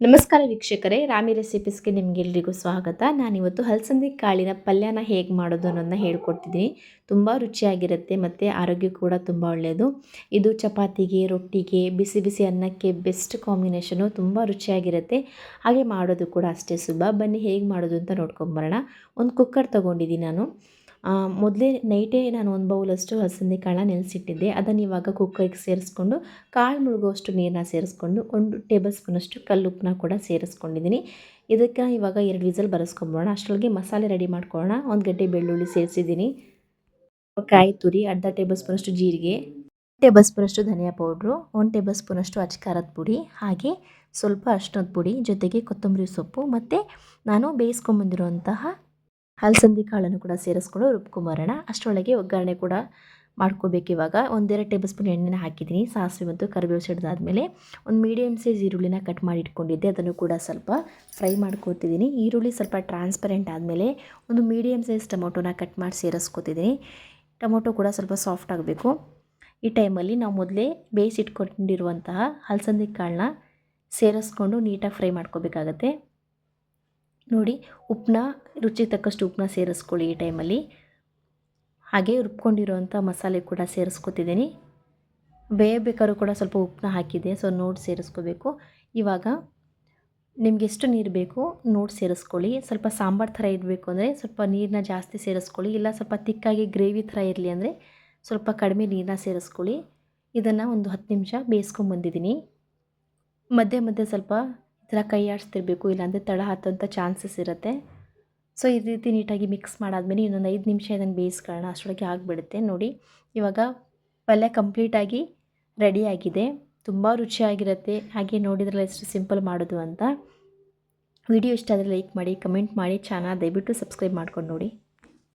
ನಮಸ್ಕಾರ ವೀಕ್ಷಕರೇ, ರಾಮಿ ರೆಸಿಪೀಸ್ಗೆ ನಿಮಗೆಲ್ರಿಗೂ ಸ್ವಾಗತ. ನಾನಿವತ್ತು ಹಲಸಂದಿ ಕಾಳಿನ ಪಲ್ಯನ ಹೇಗೆ ಮಾಡೋದು ಅನ್ನೋದನ್ನ ಹೇಳ್ಕೊಡ್ತಿದ್ದೀನಿ. ತುಂಬ ರುಚಿಯಾಗಿರುತ್ತೆ ಮತ್ತು ಆರೋಗ್ಯ ಕೂಡ ತುಂಬ ಒಳ್ಳೆಯದು. ಇದು ಚಪಾತಿಗೆ, ರೊಟ್ಟಿಗೆ, ಬಿಸಿ ಬಿಸಿ ಅನ್ನಕ್ಕೆ ಬೆಸ್ಟ್ ಕಾಂಬಿನೇಷನು, ತುಂಬ ರುಚಿಯಾಗಿರುತ್ತೆ. ಹಾಗೆ ಮಾಡೋದು ಕೂಡ ಅಷ್ಟೇ ಸುಲಭ. ಬನ್ನಿ ಹೇಗೆ ಮಾಡೋದು ಅಂತ ನೋಡ್ಕೊಂಬರೋಣ. ಒಂದು ಕುಕ್ಕರ್ ತೊಗೊಂಡಿದ್ದೀನಿ ನಾನು. ಮೊದಲೇ ನೈಟೇ ನಾನು ಒಂದು ಬೌಲಷ್ಟು ಹಲಸಂದೆ ಕಾಳನ್ನ ನೆನೆಸಿಟ್ಟಿದ್ದೆ ಅದನ್ನು ಇವಾಗ ಕುಕ್ಕರ್ಗೆ ಸೇರಿಸ್ಕೊಂಡು ಕಾಳು ಮುಳುಗುವಷ್ಟು ನೀರನ್ನ ಸೇರಿಸ್ಕೊಂಡು ಒಂದು ಟೇಬಲ್ ಸ್ಪೂನಷ್ಟು ಕಲ್ಲುಪ್ಪನ್ನ ಕೂಡ ಸೇರಿಸ್ಕೊಂಡಿದ್ದೀನಿ ಇದಕ್ಕೆ ಇವಾಗ ಎರಡು ವಿಸಲ್ ಬರೆಸ್ಕೊಂಬೋಣ ಅಷ್ಟರೊಳಗೆ ಮಸಾಲೆ ರೆಡಿ ಮಾಡ್ಕೊಳ್ಳೋಣ. ಒಂದು ಗಡ್ಡೆ ಬೆಳ್ಳುಳ್ಳಿ ಸೇರಿಸಿದ್ದೀನಿ ಕಾಯಿ ತುರಿ, ಅರ್ಧ ಟೇಬಲ್ ಸ್ಪೂನಷ್ಟು ಜೀರಿಗೆ ಟೇಬಲ್ ಸ್ಪೂನಷ್ಟು ಧನಿಯಾ ಪೌಡ್ರು, ಒಂದು ಟೇಬಲ್ ಸ್ಪೂನಷ್ಟು ಅಚ್ಕಾರದ ಪುಡಿ, ಹಾಗೆ ಸ್ವಲ್ಪ ಅಷ್ಟೊಂದು ಪುಡಿ ಜೊತೆಗೆ ಕೊತ್ತಂಬರಿ ಸೊಪ್ಪು ಮತ್ತು ನಾನು ಬೇಯಿಸ್ಕೊಂಬಂದಿರುವಂತಹ ಹಲಸಂದಿ ಕಾಳನ್ನು ಕೂಡ ಸೇರಿಸ್ಕೊಂಡು ರುಬ್ಕೊಂಬರೋಣ. ಅಷ್ಟರೊಳಗೆ ಒಗ್ಗರಣೆ ಕೂಡ ಮಾಡ್ಕೋಬೇಕು ಇವಾಗ. ಒಂದೆರಡು ಟೇಬಲ್ ಸ್ಪೂನ್ ಎಣ್ಣೆನ ಹಾಕಿದ್ದೀನಿ. ಸಾಸಿವೆ ಮತ್ತು ಕರಿಬೇವು ಸಿಡ್ದಾದ್ಮೇಲೆ ಒಂದು ಮೀಡಿಯಮ್ ಸೈಜ್ ಈರುಳ್ಳಿನ ಕಟ್ ಮಾಡಿ ಇಟ್ಕೊಂಡಿದ್ದೆ ಅದನ್ನು ಕೂಡ ಸ್ವಲ್ಪ ಫ್ರೈ ಮಾಡ್ಕೋತಿದ್ದೀನಿ. ಈರುಳ್ಳಿ ಸ್ವಲ್ಪ ಟ್ರಾನ್ಸ್ಪರೆಂಟ್ ಆದಮೇಲೆ ಒಂದು ಮೀಡಿಯಮ್ ಸೈಜ್ ಟೊಮೊಟೊನ ಕಟ್ ಮಾಡಿ ಸೇರಿಸ್ಕೋತಿದ್ದೀನಿ. ಟೊಮೊಟೊ ಕೂಡ ಸ್ವಲ್ಪ ಸಾಫ್ಟ್ ಆಗಬೇಕು. ಈ ಟೈಮಲ್ಲಿ ನಾವು ಮೊದಲೇ ಬೇಯಿಸಿಟ್ಕೊಂಡಿರುವಂತಹ ಹಲಸಂದಿ ಕಾಳನ್ನ ಸೇರಿಸ್ಕೊಂಡು ನೀಟಾಗಿ ಫ್ರೈ ಮಾಡ್ಕೋಬೇಕಾಗತ್ತೆ. ನೋಡಿ ಉಪ್ಪನ್ನ ರುಚಿಗೆ ತಕ್ಕಷ್ಟು ಉಪ್ಪನ್ನ ಸೇರಿಸ್ಕೊಳ್ಳಿ ಈ ಟೈಮಲ್ಲಿ. ಹಾಗೆ ರುಬ್ಕೊಂಡಿರೋವಂಥ ಮಸಾಲೆ ಕೂಡ ಸೇರಿಸ್ಕೊತಿದ್ದೀನಿ. ಬೇಯಬೇಕಾದ್ರೂ ಕೂಡ ಸ್ವಲ್ಪ ಉಪ್ಪನ್ನ ಹಾಕಿದೆ, ಸೊ ನೋಡಿ ಸೇರಿಸ್ಕೋಬೇಕು. ಇವಾಗ ನಿಮ್ಗೆ ಎಷ್ಟು ನೀರು ಬೇಕು ನೋಡಿ ಸೇರಿಸ್ಕೊಳ್ಳಿ. ಸ್ವಲ್ಪ ಸಾಂಬಾರು ಥರ ಇರಬೇಕು ಅಂದರೆ ಸ್ವಲ್ಪ ನೀರನ್ನ ಜಾಸ್ತಿ ಸೇರಿಸ್ಕೊಳ್ಳಿ. ಇಲ್ಲ ಸ್ವಲ್ಪ ತಿಕ್ಕಾಗಿ ಗ್ರೇವಿ ಥರ ಇರಲಿ ಅಂದರೆ ಸ್ವಲ್ಪ ಕಡಿಮೆ ನೀರನ್ನ ಸೇರಿಸ್ಕೊಳ್ಳಿ. ಇದನ್ನು ಒಂದು ಹತ್ತು ನಿಮಿಷ ಬೇಯಿಸ್ಕೊಂಬಂದಿದ್ದೀನಿ ಮಧ್ಯೆ ಮಧ್ಯೆ ಸ್ವಲ್ಪ ಥರ ಕೈ ಆಡಿಸ್ತಿರ್ಬೇಕು, ಇಲ್ಲಾಂದರೆ ತಳ ಹತ್ತೋಂಥ ಚಾನ್ಸಸ್ ಇರುತ್ತೆ. ಸೊ ಈ ರೀತಿ ನೀಟಾಗಿ ಮಿಕ್ಸ್ ಮಾಡಾದ್ಮೇಲೆ ಇನ್ನೊಂದು ಐದು ನಿಮಿಷ ಇದನ್ನು ಬೇಯಿಸ್ಕೊಳ್ಳೋಣ. ಅಷ್ಟರೊಳಗೆ ಆಗಿಬಿಡುತ್ತೆ, ನೋಡಿ. ಇವಾಗ ಪಲ್ಯ ಕಂಪ್ಲೀಟಾಗಿ ರೆಡಿಯಾಗಿದೆ ತುಂಬ ರುಚಿಯಾಗಿರುತ್ತೆ. ಹಾಗೆ ನೋಡಿದ್ರಲ್ಲ ಎಷ್ಟು ಸಿಂಪಲ್ ಮಾಡೋದು ಅಂತ. ವಿಡಿಯೋ ಇಷ್ಟ ಆದರೆ ಲೈಕ್ ಮಾಡಿ ಕಮೆಂಟ್ ಮಾಡಿ. ಚಾನಲ್ ದಯವಿಟ್ಟು ಸಬ್ಸ್ಕ್ರೈಬ್ ಮಾಡ್ಕೊಂಡು ನೋಡಿ.